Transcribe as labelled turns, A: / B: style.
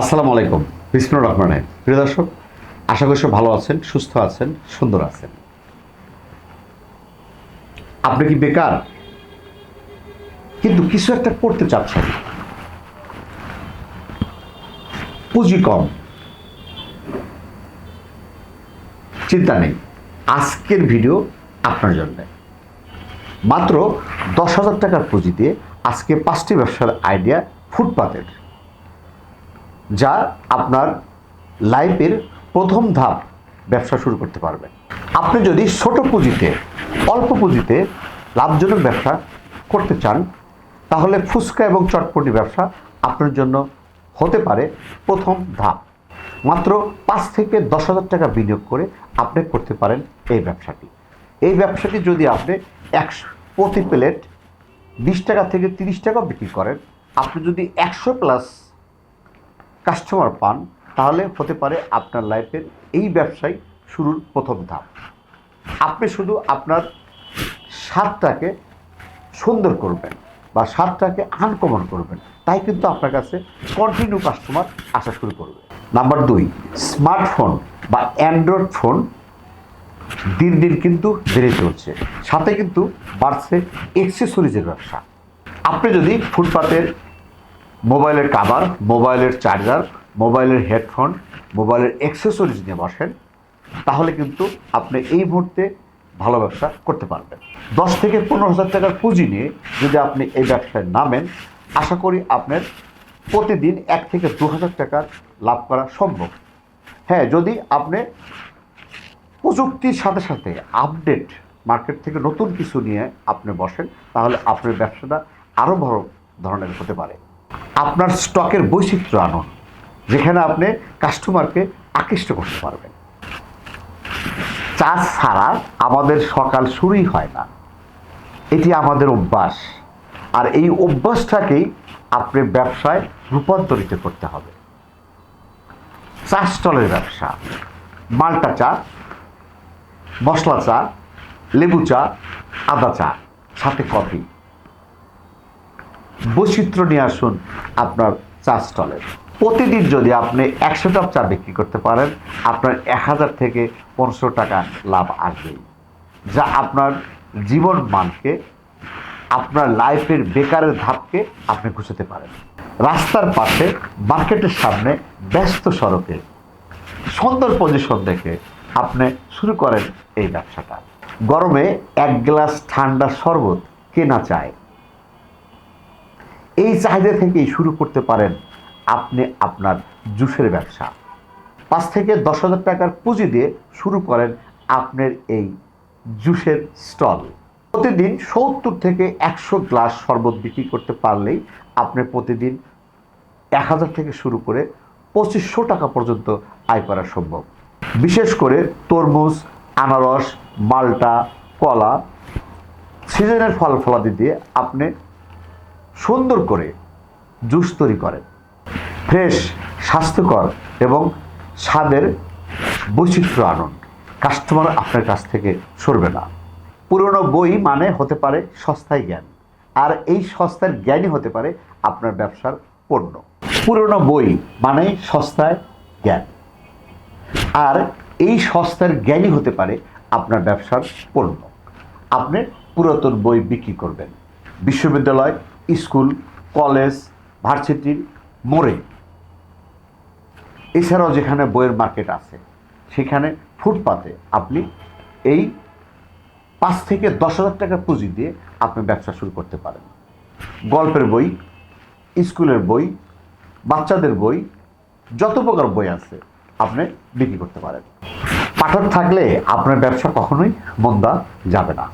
A: আসসালামু আলাইকুম বিষ্ণু রহমানে প্রিয় দর্শক, আশা করি সব ভালো আছেন, সুস্থ আছেন, সুন্দর আছেন। আপনি কি বেকার? কিন্তু কিছু একটা করতে চাচ্ছেন। পুঁজি কম। চিন্তা নেই, আজকের ভিডিও আপনার জন্য। মাত্র দশ হাজার টাকার পুঁজি দিয়ে আজকে পাঁচটি ব্যবসার আইডিয়া ফুটপাতের। যা আপনার লাইফের প্রথম ধাপ ব্যবসা শুরু করতে পারবেন আপনি যদি ছোট পুঁজিতে, অল্প পুঁজিতে লাভজনক ব্যবসা করতে চান, তাহলে ফুচকা এবং চটপটি ব্যবসা আপনার জন্য হতে পারে প্রথম ধাপ। মাত্র পাঁচ থেকে দশ হাজার টাকা বিনিয়োগ করে আপনি করতে পারেন এই ব্যবসাটি। এই ব্যবসাটি যদি আপনি একশো, প্রতি প্লেট বিশ টাকা থেকে তিরিশ টাকা বিক্রি করেন, আপনি যদি একশো প্লাস কাস্টমার পান, তাহলে হতে পারে আপনার লাইফের এই ব্যবসায় শুরুর প্রথম ধাপ। আপনি শুধু আপনার স্বাদটাকে সুন্দর করবেন বা স্বাদটাকে আনকমন করবেন, তাই কিন্তু আপনার কাছে কন্টিনিউ কাস্টমার আসা শুরু করবে। নাম্বার দুই স্মার্টফোন বা অ্যান্ড্রয়েড ফোন দিন দিন কিন্তু বেড়ে চলছে। সাথে কিন্তু বাড়ছে এক্সেসরিজের ব্যবসা। আপনি যদি ফুটপাতের মোবাইলের কাভার মোবাইলের চার্জার মোবাইলের হেডফোন মোবাইলের অ্যাক্সেসরিজ নিয়ে বসেন, তাহলে কিন্তু আপনি এই মুহূর্তে ভালো ব্যবসা করতে পারবেন। দশ থেকে পনেরো হাজার টাকার পুঁজি নিয়ে যদি আপনি এই ব্যবসায় নামেন, আশা করি আপনার প্রতিদিন এক থেকে দু হাজার টাকার লাভ করা সম্ভব। হ্যাঁ যদি আপনি প্রযুক্তির সাথে সাথে আপডেট মার্কেট থেকে নতুন কিছু নিয়ে আপনি বসেন, তাহলে আপনার ব্যবসাটা আরও বড় ধরনের হতে পারে। আপনার স্টকের বৈচিত্র্য আনুন, যেখানে আপনি কাস্টমারকে আকৃষ্ট করতে পারবেন। চা ছাড়া আমাদের সকাল শুরুই হয় না। এটি আমাদের অভ্যাস, আর এই অভ্যাসটাকেই আপনি ব্যবসায় রূপান্তরিত করতে হবে। চা স্টলের ব্যবসা, মাল্টা চা, মশলা চা, লেবু চা, আদা চা, সাথে কফি। বৈচিত্র্য নিয়ে আসুন আপনার চা স্টলে। প্রতিদিন যদি আপনি একশো কাপ চা বিক্রি করতে পারেন, আপনার এক হাজার থেকে পনেরোশো টাকা লাভ আসবেই। যা আপনার জীবন মানকে, আপনার লাইফের বেকারের ধাপকে আপনি ঘুষাতে পারেন। রাস্তার পাশে, মার্কেটের সামনে ব্যস্ত সড়কে, সুন্দর পজিশন দেখে আপনি শুরু করেন এই ব্যবসাটা। গরমে এক গ্লাস ঠান্ডা শরবত কেনা চায়? এই চাহিদা থেকেই শুরু করতে পারেন আপনি আপনার জুসের ব্যবসা। পাঁচ থেকে দশ হাজার টাকার পুঁজি দিয়ে শুরু করেন আপনার এই জুসের স্টল। প্রতিদিন সত্তর থেকে একশো গ্লাস শরবত বিক্রি করতে পারলেই আপনি প্রতিদিন এক হাজার থেকে শুরু করে পঁচিশশো টাকা পর্যন্ত আয় করা সম্ভব। বিশেষ করে তরমুজ, আনারস, মালটা, কলা, সিজনের ফল ফলাদি দিয়ে আপনি সুন্দর করে জুস তৈরি করেন ফ্রেশ, স্বাস্থ্যকর এবং স্বাদের বৈচিত্র্য আনুন। কাস্টমার আপনার কাছ থেকে সরবে না। পুরনো বই মানে হতে পারে সস্তায় জ্ঞান। আর এই সস্তার জ্ঞানই হতে পারে আপনার ব্যবসার পণ্য। পুরনো বই মানে সস্তায় জ্ঞান। আর এই সস্তার জ্ঞানই হতে পারে আপনার ব্যবসার পণ্য। আপনি পুরাতন বই বিক্রি করবেন। বিশ্ববিদ্যালয় স্কুল, কলেজ, ভার্সিটির মোড়ে। এছাড়াও যেখানে বইয়ের মার্কেট আছে, সেখানে ফুটপাতে আপনি এই পাঁচ থেকে দশ হাজার টাকা পুঁজি দিয়ে আপনি ব্যবসা শুরু করতে পারেন। গল্পের বই, স্কুলের বই, বাচ্চাদের বই, যত প্রকার বই আছে আপনি বিক্রি করতে পারেন। পাঠক থাকলে আপনার ব্যবসা কখনোই মন্দা যাবে না।